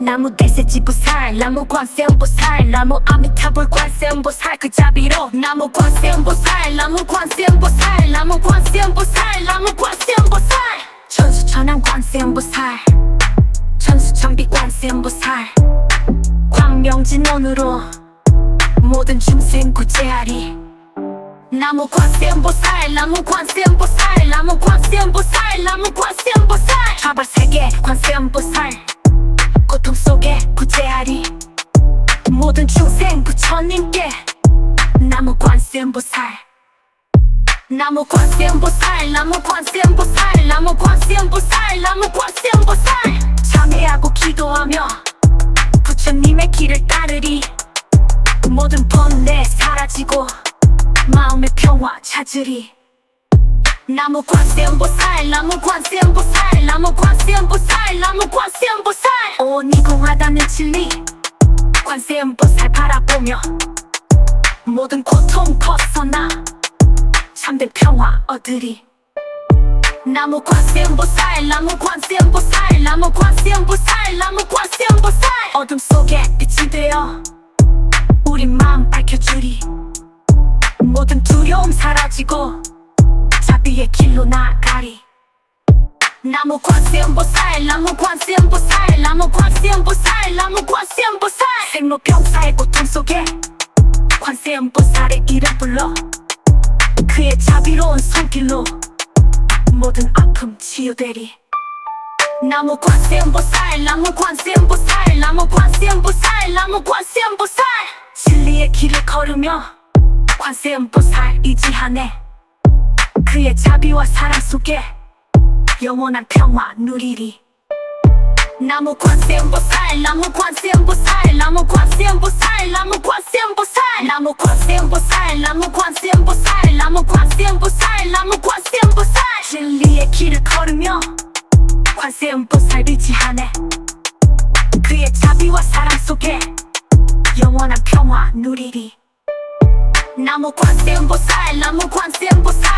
나무 대세 지보살 나무 관세음보살 나무 아미타불 관세음보살 그 자비로 나무 관세음보살 나무 관세음보살 나무 관세음보살 나무 관세음보살. 천수천왕 관세음보살. 천수천비 관세음보살. 광명진원으로 모든 중생 구제하리. 나무 관세음보살 나무 관세음보살 나무 관세음보살 나무 관세음보살. 좌발 세계 관세음보살. 고통 속에 구제하리 모든 중생 부처님께 나무 관세음보살. 나무 관세음보살 나무 관세음보살 나무 관세음보살 나무 관세음보살. 참회하고 기도하며 부처님의 길을 따르리. 모든 번뇌 사라지고 평화 찾으리 나무 관세음보살 나무 관세음보살 나무 관세음보살 나무 관세음보살. 오니공하다는 진리. 관세음보살 바라보며 모든 고통 벗어나 참된 평화 얻으리. 나무 관세음보살 나무 관세음보살 나무 관세음보살 나무 관세음보살. 어둠 속에 빛이 되어 사라지고 자비의 길로 나가리. 나무 관세음 보살 나무 관세음 보살 나무 관세음 보살 나무 관세음 보살. 생로병사의 고통 속에 관세음 보살의 이름 불러. 그의 자비로운 손길로 모든 아픔 치유되리. 나무 관세음 보살 나무 관세음 보살 나무 관세음 보살 나무 관세음 보살. 진리의 길을 걸으며 관세음보살 의지하네. 그의 자비와 사랑 속에 영원한 평화 누리리. 나무 관세음보살 나무 관세음보살 나무 관세음보살 나무 관세음보살 나무 관세음보살 나무 관세음보살 나무 관세음보살 나무 관세음보살. 진리의 길을 걸으며 관세음보살 의지하네. 그의 자비와 사랑 속에 영원한 평화 누리리 Нам у кван всем босай, нам у кван всем босай